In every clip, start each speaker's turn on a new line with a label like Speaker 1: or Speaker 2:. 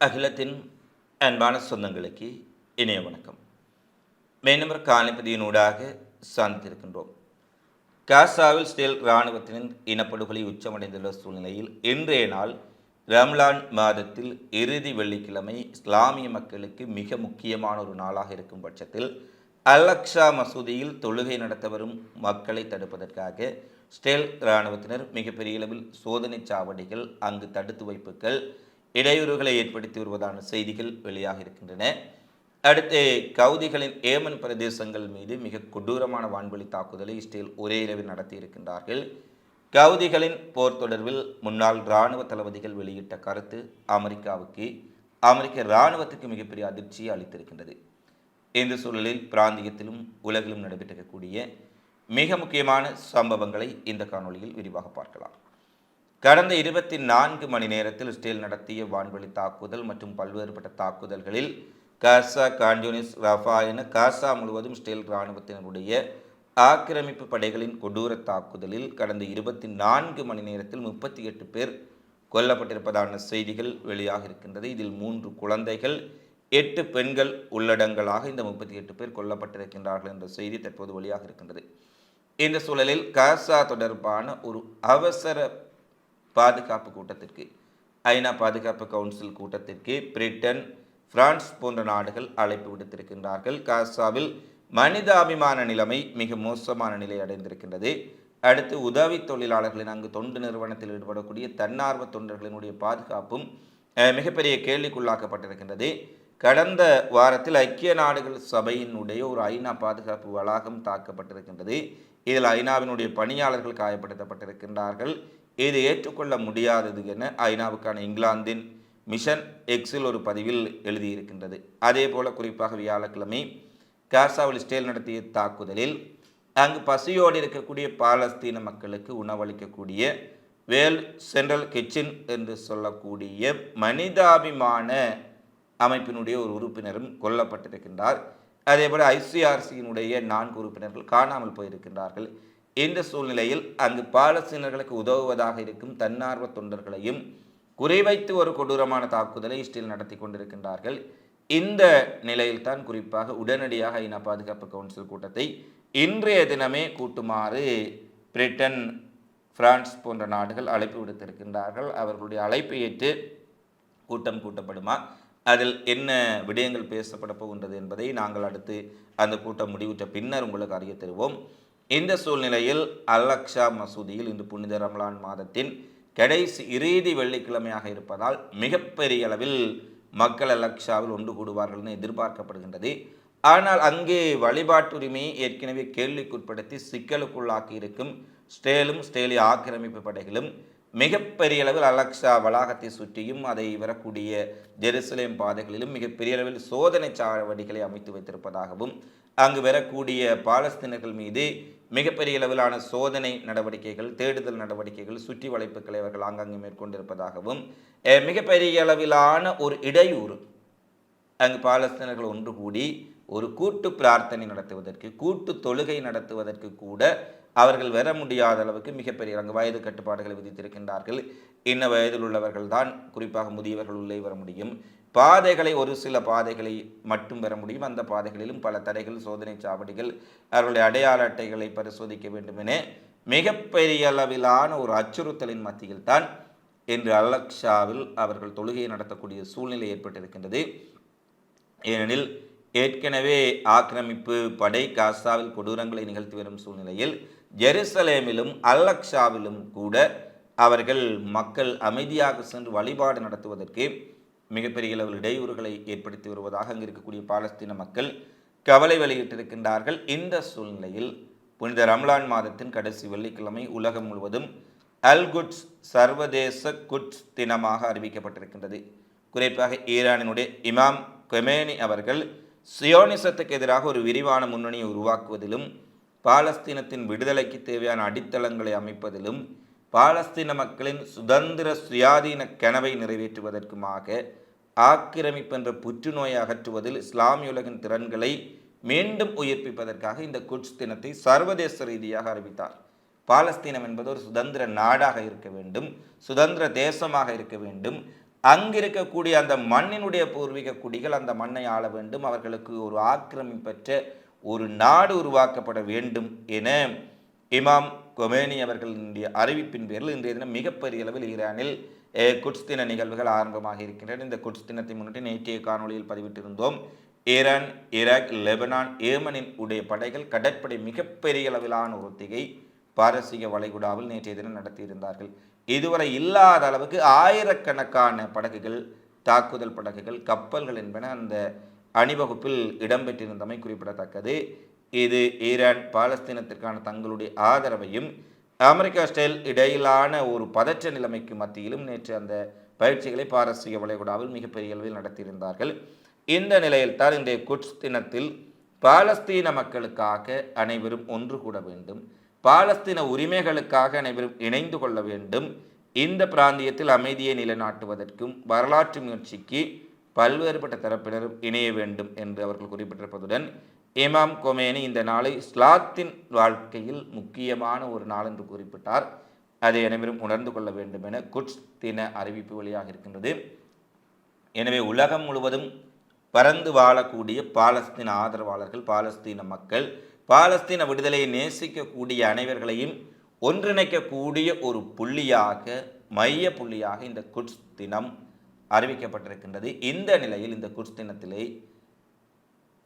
Speaker 1: அகிலத்தின் அன்பான சொந்தங்களுக்கு இணைய வணக்கம். மேனவர் காணிப்பதியினூடாக சார்ந்திருக்கின்றோம். காசாவில் ஸ்டேல் இராணுவத்தினர் இனப்படுகொலை உச்சமடைந்துள்ள சூழ்நிலையில் இன்றைய நாள் ரம்லான் மாதத்தில் இறுதி வெள்ளிக்கிழமை இஸ்லாமிய மக்களுக்கு மிக முக்கியமான ஒரு நாளாக இருக்கும் பட்சத்தில் அலக்ஷா மசூதியில் தொழுகை நடத்த வரும் மக்களை தடுப்பதற்காக ஸ்டேல் இராணுவத்தினர் மிகப்பெரிய அளவில் சோதனை சாவடிகள் அங்கு தடுத்து வைப்புகள் இடையூறுகளை ஏற்படுத்தி வருவதான செய்திகள் வெளியாக இருக்கின்றன. அடுத்து கவுதிகளின் ஏமன் பிரதேசங்கள் மீது மிக கொடூரமான வான்வழி தாக்குதலை இஸ்ரேல் ஒரே இரவில் நடத்தியிருக்கின்றார்கள் கவுதிகளின் போர் தொடர்பில் முன்னாள் இராணுவ தளபதிகள் வெளியிட்ட கருத்து அமெரிக்காவுக்கு அமெரிக்க இராணுவத்துக்கு மிகப்பெரிய அதிர்ச்சியை அளித்திருக்கின்றது. இந்த சூழலில் பிராந்தியத்திலும் உலகிலும் நடைபெற்றிருக்கக்கூடிய மிக முக்கியமான சம்பவங்களை இந்த காணொளியில் விரிவாக பார்க்கலாம். கடந்த இருபத்தி நான்கு மணி நேரத்தில் இஸ்ரேல் நடத்திய வான்வழி தாக்குதல் மற்றும் பல்வேறுபட்ட தாக்குதல்களில் காசா கான்யூனிஸ் ரஃபா என காசா முழுவதும் இஸ்ரேல் இராணுவத்தினருடைய ஆக்கிரமிப்பு படைகளின் கொடூர தாக்குதலில் கடந்த இருபத்தி நான்கு மணி நேரத்தில் முப்பத்தி எட்டு பேர் கொல்லப்பட்டிருப்பதான செய்திகள் வெளியாக இருக்கின்றது. இதில் மூன்று குழந்தைகள் எட்டு பெண்கள் உள்ளடங்களாக இந்த முப்பத்தி எட்டு பேர் கொல்லப்பட்டிருக்கின்றார்கள் என்ற செய்தி தற்போது வெளியாக இருக்கின்றது. இந்த சூழலில் காசா தொடர்பான ஒரு அவசர பாதுகாப்பு கூட்டத்திற்கு ஐநா பாதுகாப்பு கவுன்சில் கூட்டத்திற்கு பிரிட்டன் பிரான்ஸ் போன்ற நாடுகள் அழைப்பு விடுத்திருக்கின்றார்கள். காசாவில் மனிதாபிமான நிலைமை மிக மோசமான நிலை அடைந்திருக்கின்றது. அடுத்து உதவி தொழிலாளர்களின் அங்கு தொண்டு நிறுவனத்தில் ஈடுபடக்கூடிய தன்னார்வ தொண்டர்களினுடைய பாதுகாப்பும் மிகப்பெரிய கேள்விக்குள்ளாக்கப்பட்டிருக்கின்றது. கடந்த வாரத்தில் ஐக்கிய நாடுகள் சபையினுடைய ஒரு ஐநா பாதுகாப்பு வளாகம் தாக்கப்பட்டிருக்கின்றது. இதில் ஐநாவினுடைய பணியாளர்கள் காயப்படுத்தப்பட்டிருக்கின்றார்கள். இது ஏற்றுக்கொள்ள முடியாதது என ஐநாவுக்கான இங்கிலாந்தின் மிஷன் எக்ஸில் ஒரு பதிவில் எழுதியிருக்கின்றது. அதே போல குறிப்பாக வியாழக்கிழமை காசாவில் இஸ்ரேல் நடத்திய தாக்குதலில் அங்கு பசியோடு இருக்கக்கூடிய பாலஸ்தீன மக்களுக்கு உணவளிக்கக்கூடிய வேல் சென்ட்ரல் கிச்சன் என்று சொல்லக்கூடிய மனிதாபிமான அமைப்பினுடைய ஒரு உறுப்பினரும் கொல்லப்பட்டிருக்கின்றார். அதேபோல் ஐசிஆர்சியினுடைய நான்கு உறுப்பினர்கள் காணாமல் போயிருக்கின்றார்கள். இந்த சூழ்நிலையில் அங்கு பாலஸ்தீனர்களுக்கு உதவுவதாக இருக்கும் தன்னார்வ தொண்டர்களையும் குறிவைத்து ஒரு கொடூரமான தாக்குதலை இஸ்ரேல் நடத்தி கொண்டிருக்கின்றார்கள். இந்த நிலையில்தான் குறிப்பாக உடனடியாக இன பாதுகாப்பு கவுன்சில் கூட்டத்தை இன்றைய தினமே கூட்டுமாறு பிரிட்டன் பிரான்ஸ் போன்ற நாடுகள் அழைப்பு விடுத்திருக்கின்றார்கள். அவர்களுடைய அழைப்பை ஏற்று கூட்டம் கூட்டப்படுமா? அதில் என்ன விடயங்கள் பேசப்பட போகின்றது என்பதை நாங்கள் அடுத்து அந்த கூட்டம் முடிவுற்ற பின்னர் உங்களுக்கு அறிய தருவோம். இந்த சூழ்நிலையில் அலக்ஷா மசூதியில் இன்று புனித ரம்லான் மாதத்தின் கடைசி இறுதி வெள்ளிக்கிழமையாக இருப்பதால் மிகப்பெரிய அளவில் மக்கள் அலக்ஷாவில் ஒன்று கூடுவார்கள் என எதிர்பார்க்கப்படுகின்றது. ஆனால் அங்கே வழிபாட்டுரிமையை ஏற்கனவே கேள்விக்குட்படுத்தி சிக்கலுக்குள்ளாக்கி இருக்கும் ஸ்டேலும் ஸ்டேலிய ஆக்கிரமிப்பு படைகளும் மிகப்பெரிய அளவில் அலக்ஷா வளாகத்தை சுற்றியும் அதை வரக்கூடிய ஜெருசலேம் பாதைகளிலும் மிகப்பெரிய அளவில் சோதனை சாவடிகளை அமைத்து வைத்திருப்பதாகவும் அங்கு வரக்கூடிய பாலஸ்தீனர்கள் மீது மிகப்பெரிய அளவிலான சோதனை நடவடிக்கைகள் தேடுதல் நடவடிக்கைகள் சுற்றி வளைப்புகளை அவர்கள் ஆங்காங்கே மேற்கொண்டிருப்பதாகவும் மிகப்பெரிய அளவிலான ஒரு இடையூறு அங்கு பாலஸ்தீனர்கள் ஒன்று கூடி ஒரு கூட்டு பிரார்த்தனை நடத்துவதற்கு கூட்டு தொழுகை நடத்துவதற்கு கூட அவர்கள் வர முடியாத அளவுக்கு மிகப்பெரிய அங்கு வயது கட்டுப்பாடுகளை விதித்திருக்கின்றார்கள். இன்ன வயதில் உள்ளவர்கள் தான் குறிப்பாக முதியவர்கள் உள்ளே வர முடியும். பாதைகளை ஒரு சில பாதைகளை மட்டும் பெற முடியும். அந்த பாதைகளிலும் பல தடைகள் சோதனை சாவடிகள் அவர்களுடைய அடையாள அட்டைகளை பரிசோதிக்க வேண்டும் என மிகப்பெரிய அளவிலான ஒரு அச்சுறுத்தலின் மத்தியில் தான் இன்று அலக்ஷாவில் அவர்கள் தொழுகையை நடத்தக்கூடிய சூழ்நிலை ஏற்பட்டிருக்கின்றது. ஏனெனில் ஏற்கனவே ஆக்கிரமிப்பு படை காசாவில் கொடூரங்களை நிகழ்த்தி வரும் சூழ்நிலையில் ஜெருசலேமிலும் அல்லக்ஷாவிலும் கூட அவர்கள் மக்கள் அமைதியாக சென்று வழிபாடு நடத்துவதற்கு மிகப்பெரிய அளவில் இடையூறுகளை ஏற்படுத்தி வருவதாக அங்கு இருக்கக்கூடிய பாலஸ்தீன மக்கள் கவலை வெளியிட்டிருக்கின்றார்கள். இந்த சூழ்நிலையில் புனித ரம்லான் மாதத்தின் கடைசி வெள்ளிக்கிழமை உலகம் முழுவதும் அல்குட்ஸ் சர்வதேச குட்ஸ் தினமாக அறிவிக்கப்பட்டிருக்கின்றது. குறிப்பாக ஈரானினுடைய இமாம் கொமேனி அவர்கள் சியோனிசத்துக்கு எதிராக ஒரு விரிவான முன்னணியை உருவாக்குவதிலும் பாலஸ்தீனத்தின் விடுதலைக்கு தேவையான அடித்தளங்களை அமைப்பதிலும் பாலஸ்தீன மக்களின் சுதந்திர சுயாதீன கனவை நிறைவேற்றுவதற்குமாக ஆக்கிரமிப்பு என்ற புற்றுநோயை அகற்றுவதில் இஸ்லாமியுலகின் திறன்களை மீண்டும் உயிர்ப்பிப்பதற்காக இந்த குட்ஸ் தினத்தை சர்வதேச ரீதியாக அறிவித்தார். பாலஸ்தீனம் என்பது ஒரு சுதந்திர நாடாக இருக்க வேண்டும் சுதந்திர தேசமாக இருக்க வேண்டும். அங்கிருக்கக்கூடிய அந்த மண்ணினுடைய பூர்வீக குடிகள் அந்த மண்ணை ஆள வேண்டும். அவர்களுக்கு ஒரு ஆக்கிரமிப்பற்ற ஒரு நாடு உருவாக்கப்பட வேண்டும் என இமாம் கொமேனி அவர்களுடைய அறிவிப்பின் பேரில் இன்றைய தினம் மிகப்பெரிய அளவில் ஈரானில் குட்ஸ் தின நிகழ்வுகள் ஆரம்பமாக இருக்கின்றன. இந்த குட்ஸ் தினத்தை முன்னிட்டு நேற்றைய காணொளியில் பதிவிட்டிருந்தோம். ஈரான் ஈராக் லெபனான் ஏமனின் உடைய படைகள் கடற்படை மிகப்பெரிய அளவிலான ஒருத்திகை பாரசீக வளைகுடாவில் நேற்றைய தினம் நடத்தியிருந்தார்கள். இதுவரை இல்லாத அளவுக்கு ஆயிரக்கணக்கான படகுகள் தாக்குதல் படகுகள் கப்பல்கள் என்பன அந்த அணிவகுப்பில் இடம்பெற்றிருந்தமை குறிப்பிடத்தக்கது. இது ஈரான் பாலஸ்தீனத்திற்கான தங்களுடைய ஆதரவையும் அமெரிக்கா ஸ்டைல் இடையிலான ஒரு பதற்ற நிலைமைக்கு மத்தியிலும் நேற்று அந்த பயிற்சிகளை பாரசீக வளைகுடாவில் மிகப்பெரிய அளவில் நடத்தியிருந்தார்கள். இந்த நிலையில் தான் இன்றைய குட்ஸ் தினத்தில் பாலஸ்தீன மக்களுக்காக அனைவரும் ஒன்று கூட வேண்டும் பாலஸ்தீன உரிமைகளுக்காக அனைவரும் இணைந்து கொள்ள வேண்டும் இந்த பிராந்தியத்தில் அமைதியை நிலைநாட்டுவதற்கும் வரலாற்று முயற்சிக்கு பல்வேறுபட்ட தரப்பினரும் இணைய வேண்டும் என்று அவர்கள் குறிப்பிட்டிருப்பதுடன் இமாம் கொமேனி இந்த நாளை இஸ்லாத்தின் வாழ்க்கையில் முக்கியமான ஒரு நாள் என்று குறிப்பிட்டார். அதை அனைவரும் உணர்ந்து கொள்ள வேண்டும் என குட்ஸ் தின அறிவிப்பு வழியாக இருக்கின்றது. எனவே உலகம் முழுவதும் பறந்து வாழக்கூடிய பாலஸ்தீன ஆதரவாளர்கள் பாலஸ்தீன மக்கள் பாலஸ்தீன விடுதலையை நேசிக்கக்கூடிய அனைவர்களையும் ஒன்றிணைக்கக்கூடிய ஒரு புள்ளியாக மைய புள்ளியாக இந்த குட்ஸ் தினம் அறிவிக்கப்பட்டிருக்கின்றது. இந்த நிலையில் இந்த குட்ஸ் தினத்திலே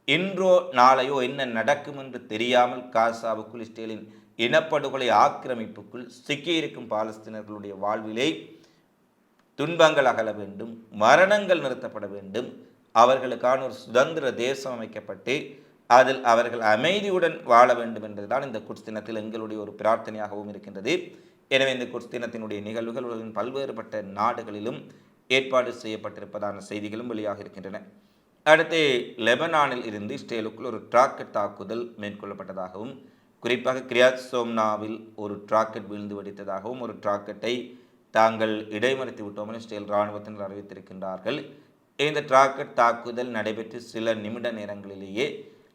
Speaker 1: இன்றோ நாளையோ என்ன நடக்கும் என்று தெரியாமல் காசாவுக்குள் இஸ்ரேலின் இனப்படுகொலை ஆக்கிரமிப்புக்குள் சிக்கியிருக்கும் பாலஸ்தீனர்களுடைய வாழ்விலே துன்பங்கள் அகல வேண்டும் மரணங்கள் நிறுத்தப்பட வேண்டும். அவர்களுக்கான ஒரு சுதந்திர தேசம் அமைக்கப்பட்டு அதில் அவர்கள் அமைதியுடன் வாழ வேண்டும் என்பதுதான் இந்த குட்ஸ்தினத்தில் எங்களுடைய ஒரு பிரார்த்தனையாகவும் இருக்கின்றது. எனவே இந்த குட்ஸ்தினத்தினுடைய நிகழ்வுகள் உலகின் பல்வேறுபட்ட நாடுகளிலும் ஏற்பாடு செய்யப்பட்டிருப்பதான செய்திகளும் வெளியாக இருக்கின்றன. அடுத்து லெபனானில் இருந்து இஸ்ரேலுக்குள் ஒரு டிராக்கெட் தாக்குதல் மேற்கொள்ளப்பட்டதாகவும் குறிப்பாக கிரியாத் சோம்னாவில் ஒரு டிராக்கெட் வீழ்ந்து வெடித்ததாகவும் ஒரு டிராக்கெட்டை தாங்கள் இடைமறித்து விட்டோம் என இஸ்ரேல் இராணுவத்தினர் அறிவித்திருக்கின்றார்கள். இந்த டிராக்கெட் தாக்குதல் நடைபெற்று சில நிமிட நேரங்களிலேயே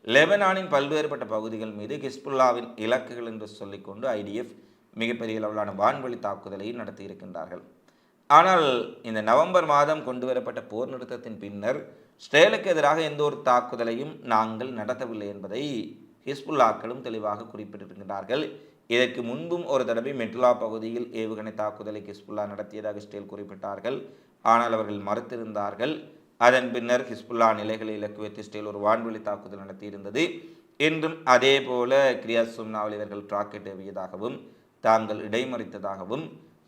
Speaker 1: லெபனானின் பல்வேறுபட்ட பகுதிகள் மீது ஹிஸ்புல்லாவின் இலக்குகள் என்று சொல்லிக்கொண்டு ஐடிஎஃப் மிகப்பெரிய அளவிலான வான்வழி தாக்குதலையும் நடத்தியிருக்கின்றார்கள். ஆனால் இந்த நவம்பர் மாதம் கொண்டு வரப்பட்ட போர் நிறுத்தத்தின் பின்னர் இஸ்ரேலுக்கு எதிராக எந்த ஒரு தாக்குதலையும் நாங்கள் நடத்தவில்லை என்பதை ஹிஸ்புல்லாக்களும் தெளிவாக குறிப்பிட்டிருக்கின்றார்கள். இதற்கு முன்பும் ஒரு தடவை மெட்லா பகுதியில் ஏவுகணை தாக்குதலை ஹிஸ்புல்லா நடத்தியதாக இஸ்ரேல் குறிப்பிட்டார்கள். ஆனால் அவர்கள் மறுத்திருந்தார்கள். அதன் பின்னர் ஹிஸ்புல்லா நிலைகளை இலக்கு வைத்து இஸ்ரேல் ஒரு வான்வெளி தாக்குதல் நடத்தியிருந்தது. இன்றும் அதே போல கிரியா சும்னாவில் இவர்கள் ராக்கெட் ஏவியதாகவும் தாங்கள் இடைமறித்ததாகவும்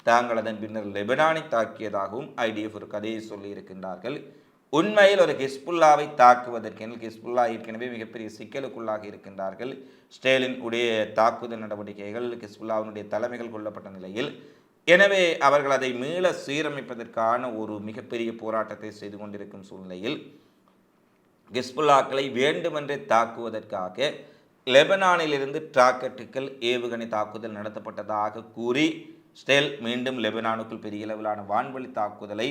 Speaker 1: தாங்கள் அதன் பின்னர் லெபனானை தாக்கியதாகவும் ஐடிஎஃப் ஒரு கதையை சொல்லியிருக்கின்றார்கள். உண்மையில் ஒரு ஹிஸ்புல்லாவை தாக்குவதற்கெனில் ஹிஸ்புல்லா ஏற்கனவே மிகப்பெரிய சிக்கலுக்குள்ளாக இருக்கின்றார்கள். ஸ்டேலின் உடைய தாக்குதல் நடவடிக்கைகள் ஹிஸ்புல்லாவினுடைய தலைமைகள் கொல்லப்பட்ட நிலையில் எனவே அவர்கள் அதை மீள சீரமைப்பதற்கான ஒரு மிகப்பெரிய போராட்டத்தை செய்து கொண்டிருக்கும் சூழ்நிலையில் ஹிஸ்புல்லாக்களை வேண்டுமென்றே தாக்குவதற்காக லெபனானிலிருந்து டிராக்கெட்டுகள் ஏவுகணை தாக்குதல் நடத்தப்பட்டதாக கூறி ஸ்டேல் மீண்டும் லெபனானுக்குள் பெரிய அளவிலான வான்வழி தாக்குதலை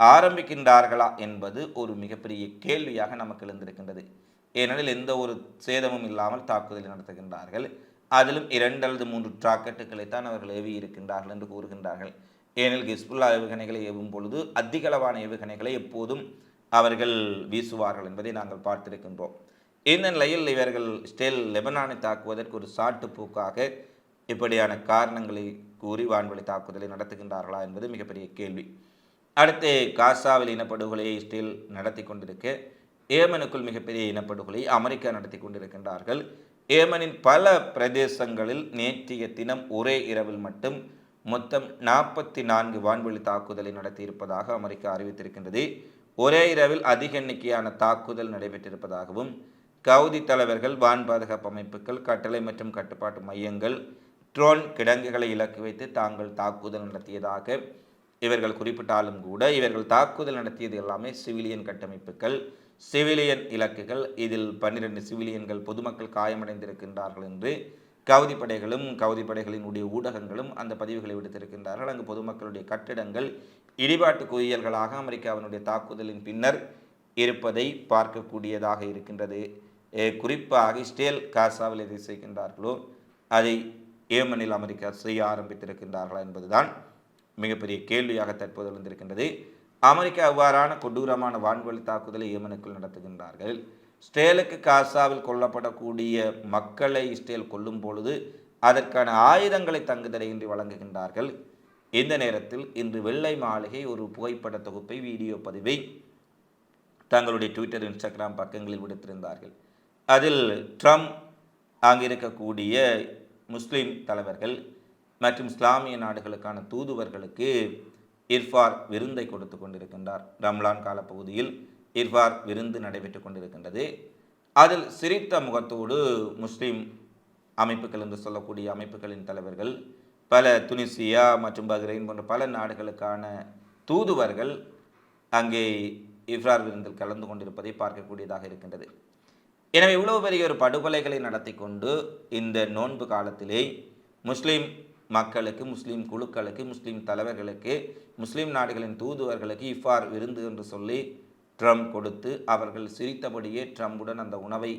Speaker 1: ஆரம்பிக்கின்றார்களா என்பது ஒரு மிகப்பெரிய கேள்வியாக நமக்கு எழுந்திருக்கின்றது. ஏனெனில் எந்த ஒரு சேதமும் இல்லாமல் தாக்குதலை நடத்துகின்றார்கள். அதிலும் இரண்டு அல்லது மூன்று டிராக்கெட்டுகளை தான் அவர்கள் ஏவி இருக்கின்றார்கள் என்று கூறுகின்றார்கள். ஏனெனில் ஹிஸ்புல்லா ஏவுகணைகளை ஏவும் பொழுது அதிகளவான ஏவுகணைகளை எப்போதும் அவர்கள் வீசுவார்கள் என்பதை நாங்கள் பார்த்திருக்கின்றோம். இந்த நிலையில் இவர்கள் ஸ்டேல் லெபனானை தாக்குவதற்கு ஒரு சாட்டு போக்காக இப்படியான காரணங்களை கூறி வான்வழி தாக்குதலை நடத்துகின்றார்களா என்பது மிகப்பெரிய கேள்வி. அடுத்து காசாவில் இனப்படுகொலையை இஸ்ரேல் நடத்தி கொண்டிருக்க. ஏமனுக்குள் மிகப்பெரிய இனப்படுகொலை அமெரிக்கா நடத்தி கொண்டிருக்கின்றார்கள். ஏமனின் பல பிரதேசங்களில் நேற்றைய தினம் ஒரே இரவில் மட்டும் மொத்தம் நாற்பத்தி நான்கு வான்வெளி தாக்குதலை நடத்தியிருப்பதாக அமெரிக்கா அறிவித்திருக்கின்றது. ஒரே இரவில் அதிக எண்ணிக்கையான தாக்குதல் நடைபெற்றிருப்பதாகவும் கவுதி தலைவர்கள் வான் பாதுகாப்பு அமைப்புகள் கட்டளை மற்றும் கட்டுப்பாட்டு மையங்கள் ட்ரோன் கிடங்குகளை இலக்கு வைத்து தாங்கள் தாக்குதல் நடத்தியதாக இவர்கள் குறிப்பிட்டாலும் கூட இவர்கள் தாக்குதல் நடத்தியது எல்லாமே சிவிலியன் கட்டமைப்புகள் சிவிலியன் இலக்குகள். இதில் பன்னிரண்டு சிவிலியன்கள் பொதுமக்கள் காயமடைந்திருக்கின்றார்கள் என்று கவுதி படைகளும் கவுதி படைகளினுடைய ஊடகங்களும் அந்த பதிவுகளை விடுத்திருக்கின்றார்கள். அங்கு பொதுமக்களுடைய கட்டிடங்கள் இடிபாட்டு குவியல்களாக அமெரிக்காவினுடைய தாக்குதலின் பின்னர் இருப்பதை பார்க்கக்கூடியதாக இருக்கின்றது. குறிப்பாக இஸ்ரேல் காசாவில் எதை செய்கின்றார்களோ அதை ஏமனில் அமெரிக்கா செய்ய ஆரம்பித்திருக்கின்றார்களா என்பதுதான் மிகப்பெரிய கேள்வியாக தற்போது எழுந்திருக்கின்றது. அமெரிக்கா அவ்வாறான கொடூரமான வான்வழி தாக்குதலை ஏமனுக்குள் நடத்துகின்றார்கள்? இஸ்ரேலுக்கு காசாவில் கொல்லப்படக்கூடிய மக்களை இஸ்ரேல் கொல்லும் பொழுது அதற்கான ஆயுதங்களை தங்குதடையின்றி வழங்குகின்றார்கள். இந்த நேரத்தில் இன்று வெள்ளை மாளிகை ஒரு புகைப்பட தொகுப்பை வீடியோ பதிவை தங்களுடைய ட்விட்டர் இன்ஸ்டாகிராம் பக்கங்களில் விடுத்திருந்தார்கள். அதில் ட்ரம்ப் அங்கிருக்கக்கூடிய முஸ்லீம் தலைவர்கள் மற்றும் இஸ்லாமிய நாடுகளுக்கான தூதுவர்களுக்கு இர்ஃபார் விருந்தை கொடுத்து கொண்டிருக்கின்றார். ரம்லான் காலப்பகுதியில் இர்ஃபார் விருந்து நடைபெற்று கொண்டிருக்கின்றது. அதில் சிரித்த முகத்தோடு முஸ்லீம் அமைப்புகள் என்று சொல்லக்கூடிய அமைப்புகளின் தலைவர்கள் பல துனிசியா மற்றும் பஹ்ரைன் போன்ற பல நாடுகளுக்கான தூதுவர்கள் அங்கே இஃப்ரார் விருந்தில் கலந்து கொண்டிருப்பதை பார்க்கக்கூடியதாக இருக்கின்றது. எனவே இவ்வளவு பெரிய ஒரு படுகொலைகளை நடத்தி கொண்டு இந்த நோன்பு காலத்திலே முஸ்லீம் மக்களுக்கு முஸ்லீம் குழுக்களுக்கு முஸ்லீம் தலைவர்களுக்கு முஸ்லீம் நாடுகளின் தூதுவர்களுக்கு இஃபார் விருந்து என்று சொல்லி ட்ரம்ப் கொடுத்து அவர்கள் சிரித்தபடியே ட்ரம்புடன் அந்த உணவை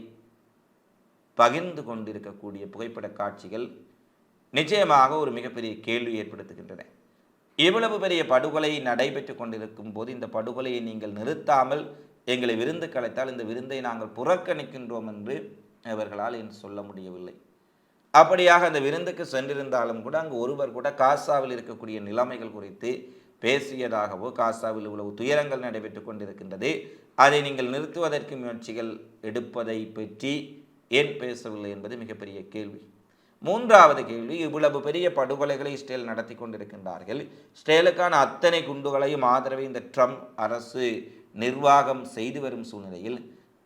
Speaker 1: பகிர்ந்து கொண்டிருக்கக்கூடிய புகைப்பட காட்சிகள் நிச்சயமாக ஒரு மிகப்பெரிய கேள்வி ஏற்படுத்துகின்றன. இவ்வளவு பெரிய படுகொலை நடைபெற்று கொண்டிருக்கும் போது இந்த படுகொலையை நீங்கள் நிறுத்தாமல் எங்களை விருந்து கலைத்தால் இந்த விருந்தை நாங்கள் புறக்கணிக்கின்றோம் என்று அவர்களால் என்று சொல்ல முடியவில்லை. அப்படியாக அந்த விருந்துக்கு சென்றிருந்தாலும் கூட அங்கு ஒருவர் கூட காசாவில் இருக்கக்கூடிய நிலைமைகள் குறித்து பேசியதாகவோ காசாவில் இவ்வளவு துயரங்கள் நடைபெற்று கொண்டிருக்கின்றது அதை நீங்கள் நிறுத்துவதற்கு முயற்சிகள் எடுப்பதை பற்றி ஏன் பேசவில்லை என்பது மிகப்பெரிய கேள்வி. மூன்றாவது கேள்வி இவ்வளவு பெரிய படுகொலைகளை இஸ்ரேல் நடத்தி கொண்டிருக்கின்றார்கள். இஸ்ரேலுக்கான அத்தனை குண்டுகளையும் ஆதரவை இந்த ட்ரம்ப் அரசு நிர்வாகம் செய்து வரும் சூழ்நிலையில்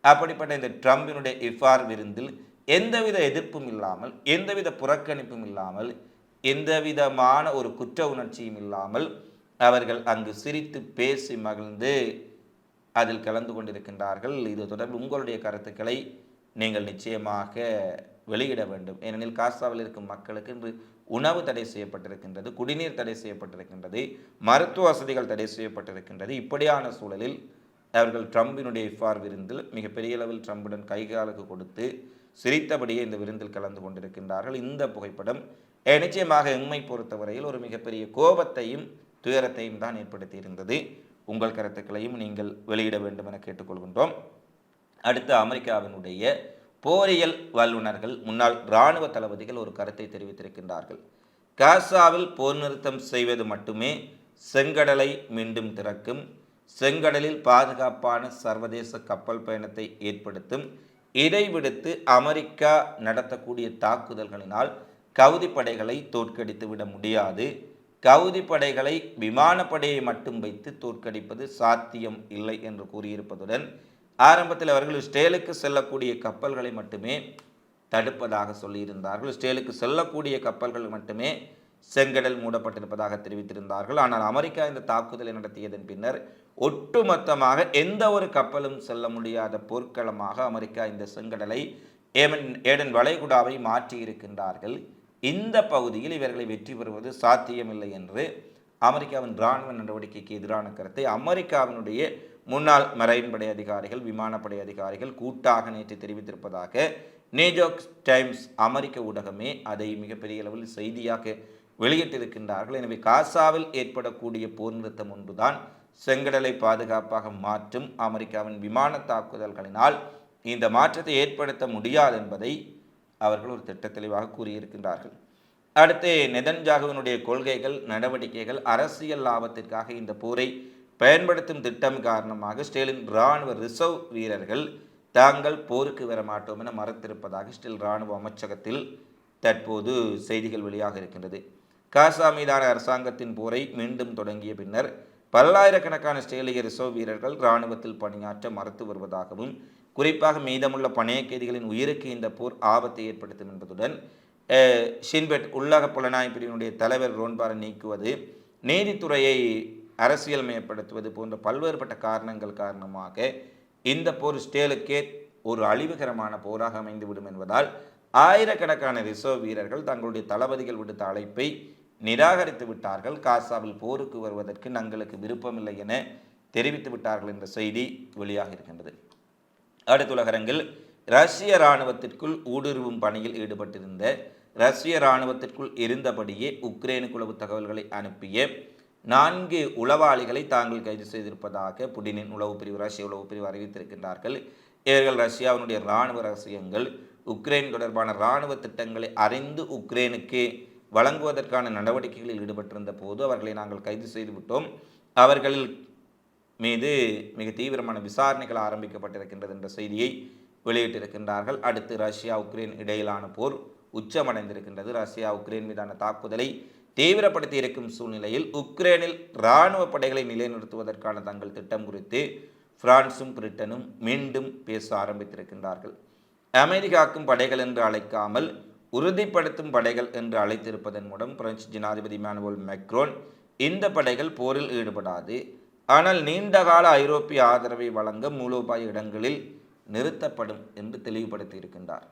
Speaker 1: அப்படிப்பட்ட இந்த ட்ரம்பினுடைய இஃபார் விருந்தில் எந்தவித எதிர்ப்பும் இல்லாமல் எந்தவித புறக்கணிப்பும் இல்லாமல் எந்தவிதமான ஒரு குற்ற உணர்ச்சியும் இல்லாமல் அவர்கள் அங்கு சிரித்து பேசி மகிழ்ந்து அதில் கலந்து கொண்டிருக்கின்றார்கள். இது தொடர்பு உங்களுடைய கருத்துக்களை நீங்கள் நிச்சயமாக வெளியிட வேண்டும். ஏனெனில் காசாவில் இருக்கும் மக்களுக்கு இன்று உணவு தடை செய்யப்பட்டிருக்கின்றது குடிநீர் தடை செய்யப்பட்டிருக்கின்றது மருத்துவ வசதிகள் தடை செய்யப்பட்டிருக்கின்றது. இப்படியான சூழலில் அவர்கள் ட்ரம்பினுடைய இஃபார் விருந்தில் மிகப்பெரிய அளவில் ட்ரம்புடன் கைகாலுக்கு கொடுத்து சிரித்தபடியே இந்த விருந்தில் கலந்து கொண்டிருக்கின்றார்கள். இந்த புகைப்படம் நிச்சயமாக எம்மை பொறுத்தவரையில் ஒரு மிகப்பெரிய கோபத்தையும் துயரத்தையும் தான் ஏற்படுத்தி இருந்தது உங்கள் கருத்துக்களையும் நீங்கள் வெளியிட வேண்டும் என கேட்டுக்கொள்கின்றோம். அடுத்து அமெரிக்காவினுடைய போரியல் வல்லுநர்கள் முன்னாள் இராணுவ தளபதிகள் ஒரு கருத்தை தெரிவித்திருக்கின்றார்கள். காசாவில் போர் நிறுத்தம் செய்வது மட்டுமே செங்கடலை மீண்டும் திறக்கும் செங்கடலில் பாதுகாப்பான சர்வதேச கப்பல் பயணத்தை ஏற்படுத்தும் இதை விடுத்து அமெரிக்கா நடத்தக்கூடிய தாக்குதல்களினால் கவுதி படைகளை தோற்கடித்து விட முடியாது. கவுதி படைகளை விமானப்படையை மட்டும் வைத்து தோற்கடிப்பது சாத்தியம் இல்லை என்று கூறியிருப்பதுடன் ஆரம்பத்தில் அவர்கள் ஸ்டேலுக்கு செல்லக்கூடிய கப்பல்களை மட்டுமே தடுப்பதாக சொல்லியிருந்தார்கள். ஸ்டேலுக்கு செல்லக்கூடிய கப்பல்கள் மட்டுமே செங்கடல் மூடப்பட்டிருப்பதாக தெரிவித்திருந்தார்கள். ஆனால் அமெரிக்கா இந்த தாக்குதலை நடத்தியதன் பின்னர் ஒட்டுமொத்தமாக எந்த ஒரு கப்பலும் செல்ல முடியாத போர்க்களமாக அமெரிக்கா இந்த செங்கடலை ஏமன் ஏடன் வளைகுடாவை மாற்றி இருக்கின்றார்கள் இந்த பகுதியில் இவர்களை வெற்றி பெறுவது சாத்தியமில்லை என்று அமெரிக்காவின் இராணுவ நடவடிக்கைக்கு எதிரான கருத்தை அமெரிக்காவினுடைய முன்னாள் மரைன் படை அதிகாரிகள் விமானப்படை அதிகாரிகள் கூட்டாக நேற்று தெரிவித்திருப்பதாக நியூயார்க் டைம்ஸ் அமெரிக்க ஊடகமே அதை மிகப்பெரிய அளவில் செய்தியாக வெளியிட்டிருக்கின்றார்கள். எனவே காசாவில் ஏற்படக்கூடிய போர் நிறுத்தம் ஒன்றுதான் செங்கடலை பாதுகாப்பாக மாற்றும் அமெரிக்காவின் விமான தாக்குதல்களினால் இந்த மாற்றத்தை ஏற்படுத்த முடியாது என்பதை அவர்கள் ஒரு திட்ட தெளிவாக கூறியிருக்கின்றார்கள். அடுத்து நெதன்ஜாகுவினுடைய கொள்கைகள் நடவடிக்கைகள் அரசியல் லாபத்திற்காக இந்த போரை பயன்படுத்தும் திட்டம் காரணமாக ஸ்டேலின் இராணுவ ரிசர்வ் வீரர்கள் தாங்கள் போருக்கு வரமாட்டோம் என மறுத்திருப்பதாக ஸ்டேல் இராணுவ அமைச்சகத்தில் தற்போது செய்திகள் வெளியாக இருக்கின்றது. காசா மீதான அரசாங்கத்தின் போரை மீண்டும் தொடங்கிய பின்னர் பல்லாயிரக்கணக்கான ஸ்டேலிய ரிசர்வ் வீரர்கள் இராணுவத்தில் பணியாற்ற மறுத்து வருவதாகவும் குறிப்பாக மீதமுள்ள பணைய கைதிகளின் உயிருக்கு இந்த போர் ஆபத்தை ஏற்படுத்தும் என்பதுடன் ஷின்பெட் உள்ளக புலனாய்வு பிரிவினுடைய தலைவர் ரோன்பாரை நீக்குவது நீதித்துறையை அரசியல் மேம்படுத்துவது போன்ற பல்வேறுபட்ட காரணங்கள் காரணமாக இந்த போர் ஸ்டேலுக்கே ஒரு அழிவுகரமான போராக அமைந்துவிடும் என்பதால் ஆயிரக்கணக்கான ரிசர்வ் வீரர்கள் தங்களுடைய தளபதிகள் விடுத்த அழைப்பை நிராகரித்து விட்டார்கள். காசாவில் போருக்கு வருவதற்கு தங்களுக்கு விருப்பமில்லை என தெரிவித்து விட்டார்கள் என்ற செய்தி வெளியாக இருக்கின்றது. அடுத்துலகரங்கில் ரஷ்ய இராணுவத்திற்குள் ஊடுருவும் பணியில் ஈடுபட்டிருந்த ரஷ்ய இராணுவத்திற்குள் இருந்தபடியே உக்ரைனுக்கு உளவு தகவல்களை அனுப்பிய நான்கு உளவாளிகளை தாங்கள் கைது செய்திருப்பதாக புடினின் உளவு பிரிவு ரஷ்ய உளவு பிரிவு அறிவித்திருக்கின்றார்கள். இவர்கள் ரஷ்யாவினுடைய இராணுவ ரகசியங்கள் உக்ரைன் தொடர்பான இராணுவ திட்டங்களை அறிந்து உக்ரைனுக்கு வழங்குவதற்கான நடவடிக்கைகளில் ஈடுபட்டிருந்த போது அவர்களை நாங்கள் கைது செய்து விட்டோம். அவர்கள் மீது மிக தீவிரமான விசாரணைகள் ஆரம்பிக்கப்பட்டிருக்கின்றது என்ற செய்தியை வெளியிட்டிருக்கின்றார்கள். அடுத்து ரஷ்யா உக்ரைன் இடையிலான போர் உச்சமடைந்திருக்கின்றது. ரஷ்யா உக்ரைன் மீதான தாக்குதலை தீவிரப்படுத்தி இருக்கும் சூழ்நிலையில் உக்ரைனில் இராணுவ படைகளை நிலைநிறுத்துவதற்கான தங்கள் திட்டம் குறித்து பிரான்சும் பிரிட்டனும் மீண்டும் பேச ஆரம்பித்திருக்கின்றார்கள். அமெரிக்காக்கும் படைகள் என்று அழைக்காமல் உறுதிப்படுத்தும் படைகள் என்று அழைத்திருப்பதன் மூலம் பிரெஞ்சு ஜனாதிபதி மேனுவல் மெக்ரோன் இந்த படைகள் போரில் ஈடுபடாது. ஆனால் நீண்டகால ஐரோப்பிய ஆதரவை வழங்க மூலோபாய இடங்களில் நிறுத்தப்படும் என்று தெளிவுபடுத்தி இருக்கின்றார்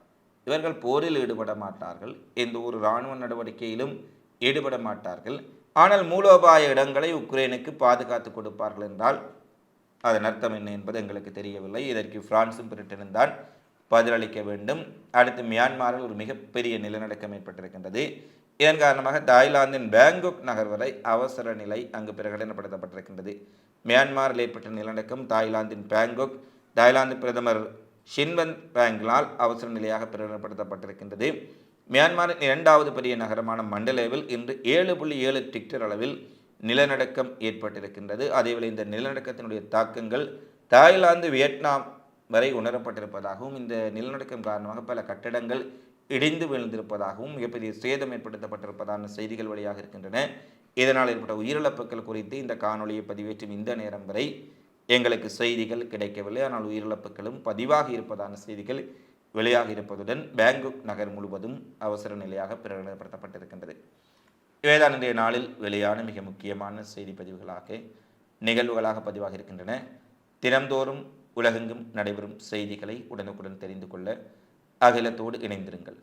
Speaker 1: இவர்கள் போரில் ஈடுபட மாட்டார்கள். எந்த ஒரு இராணுவ நடவடிக்கையிலும் ஈடுபட மாட்டார்கள். ஆனால் மூலோபாய இடங்களை உக்ரைனுக்கு பாதுகாத்து கொடுப்பார்கள் என்றால் அதன் அர்த்தம் என்ன என்பது எங்களுக்கு தெரியவில்லை. இதற்கு பிரான்ஸும் பிரிட்டனும் தான் பதிலளிக்க வேண்டும். அடுத்து மியான்மரில் ஒரு மிகப்பெரிய நிலநடுக்கம் ஏற்பட்டிருக்கின்றது. இதன் காரணமாக தாய்லாந்தின் பேங்காக் நகர் வரை அவசர நிலை அங்கு பிரகடனப்படுத்தப்பட்டிருக்கின்றது. மியான்மரில் ஏற்பட்ட நிலநடுக்கம் தாய்லாந்தின் பேங்காக் தாய்லாந்து பிரதமர் ஷின்வன் பேங்களால் அவசர நிலையாக பிரகடனப்படுத்தப்பட்டிருக்கின்றது. மியான்மரின் இரண்டாவது பெரிய நகரமான மண்டலேவில் இன்று ஏழு புள்ளி ஏழு டிக்டர் அளவில் நிலநடுக்கம் ஏற்பட்டிருக்கின்றது. அதேவேளை இந்த நிலநடுக்கத்தினுடைய தாக்கங்கள் தாய்லாந்து வியட்நாம் வரை உணரப்பட்டிருப்பதாகவும் இந்த நிலநடுக்கம் காரணமாக பல கட்டடங்கள் இடிந்து விழுந்திருப்பதாகவும் மிகப்பெரிய சேதம் ஏற்படுத்தப்பட்டிருப்பதான செய்திகள் வழியாக இருக்கின்றன. இதனால் ஏற்பட்ட உயிரிழப்புகள் குறித்து இந்த காணொலியை பதிவேற்றும் இந்த நேரம் வரை எங்களுக்கு செய்திகள் கிடைக்கவில்லை. ஆனால் உயிரிழப்புகளும் பதிவாகி இருப்பதான செய்திகள் வெளியாக இருப்பதுடன் பேங்காக் நகர் முழுவதும் அவசர நிலையாக பிரகடனப்படுத்தப்பட்டிருக்கின்றது. இவைதான் இன்றைய நாளில் வெளியான மிக முக்கியமான செய்தி பதிவுகளாக நிகழ்வுகளாக பதிவாக இருக்கின்றன. தினந்தோறும் உலகெங்கும் நடைபெறும் செய்திகளை உடனுக்குடன் தெரிந்து கொள்ள அகிலத்தோடு இணைந்திருங்கள்.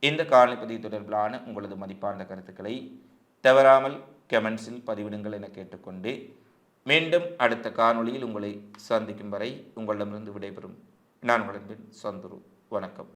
Speaker 1: இந்த காணொலிப்பதிவு தொடர்பிலான உங்களது மதிப்பான கருத்துக்களை தவறாமல் கமெண்ட்ஸில் பதிவிடுங்கள் என கேட்டுக்கொண்டு மீண்டும் அடுத்த காணொளியில் உங்களை சந்திக்கும் வரை உங்களிடமிருந்து விடைபெறும். நான் உங்களின் சந்துரு. வணக்கம்.